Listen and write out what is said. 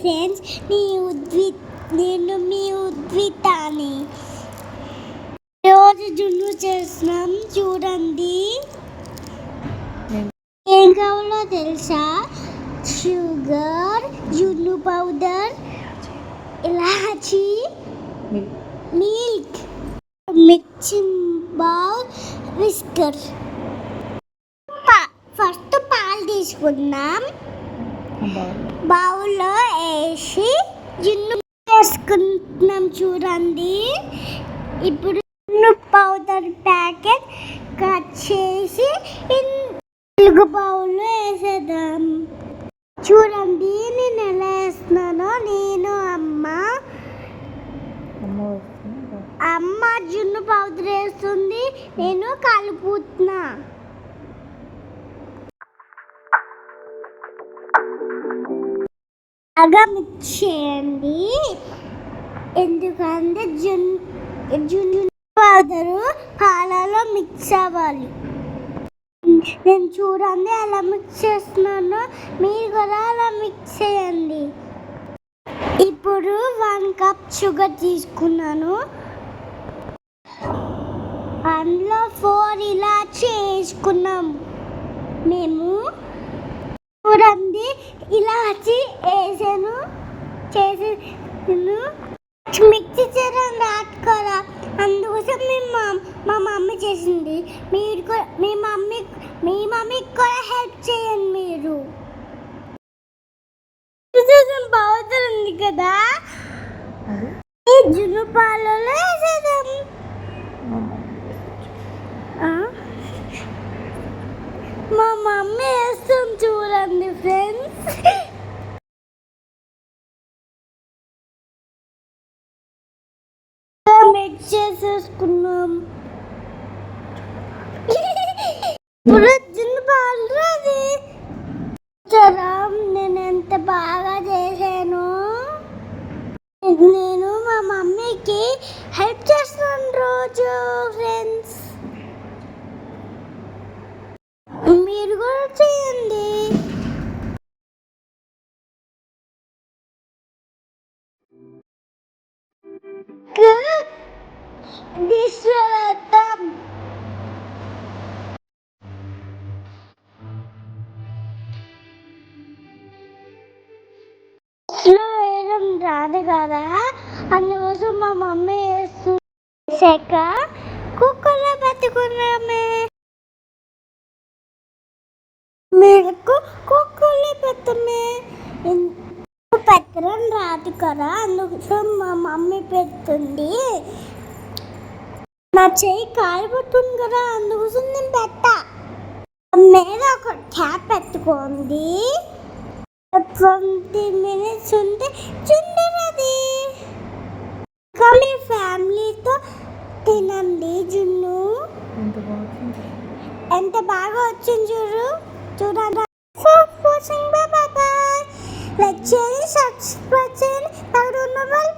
Friends మీ ఉద్వి నేను మీ ఉద్వితాని. రోజు జున్ను చేస్తున్నాం చూడండి. ఏం కావాలో తెలుసా? షుగర్ జున్ను పౌడర్ ఇలాచి milk mixing bowl whisker. First పాలు తీసుకున్నాం బౌల్లో వేసి జున్ను వేసుకుంటున్నాం చూడండి. ఇప్పుడు జున్ను పౌడర్ ప్యాకెట్ కట్ చేసి తెలుగు బౌల్లో వేసేద్దాం. చూడండి నేను ఎలా వేస్తున్నానో నేను అమ్మ. అమ్మ జున్ను పౌడర్ వేస్తుంది నేను కలుపుతున్నా. మిక్స్ చేయండి ఎందుకంటే జున్ జున్ను పౌడరు పాలలో మిక్స్ అవ్వాలి. నేను చూడండి అలా మిక్స్ చేస్తున్నాను. మీరు కూడా అలా మిక్స్ చేయండి. ఇప్పుడు వన్ కప్ షుగర్ తీసుకున్నాను. అందులో ఫోర్ ఇలా చేసుకున్నాం మేము వచ్చి వేసాను. చేసి మిక్సీ చేయడం రాదు కదా. అందుకోసం మీ మా మా మమ్మీ చేసింది. మీరు కూడా మీ మమ్మీ మీ మమ్మీకి కూడా హెల్ప్ చేయండి మీరు. బాగుతుంది కదా. ఈ జున్ను పాలలో వేసేదాం మా మమ్మీ వేస్తాం చూడండి ఫ్రెండ్స్. చేసేసుకున్నాం ఇప్పుడు జున్ను పాలు అది నేను ఎంత బాగా చేశాను. నేను మా మమ్మీకి హెల్ప్ చేస్తున్నాను రోజు ఫ్రెండ్స్. మీరు కూడా చేయండి. తీసుకెళ్తాం విశ్వవేత్తం వేయడం రాదు కదా? అందుకోసం మా మమ్మీ వేసాక కుక్కర్లో బతుకున్నామే. మీకు కుక్కలు పెట్టమే పెట్టడం రాదు కదా? అందుకోసం మా మమ్మీ పెడుతుంది. నా చెయ్యి కాలిపోతుంది కదా అందుకోసం నేను పెట్టా. మీద ఒక ట్యాప్ పెట్టుకోండి. ట్వంటీ మినిట్స్ ఉంటే చుండనది ఇంకా మీ ఫ్యామిలీతో తినండి జున్ను. ఎంత బాగా వచ్చింది చూడు. చూడండి. For watching bye bye like చేయండి సబ్స్క్రైబ్ చేయండి. పక్కన ఉన్న మర్చిపో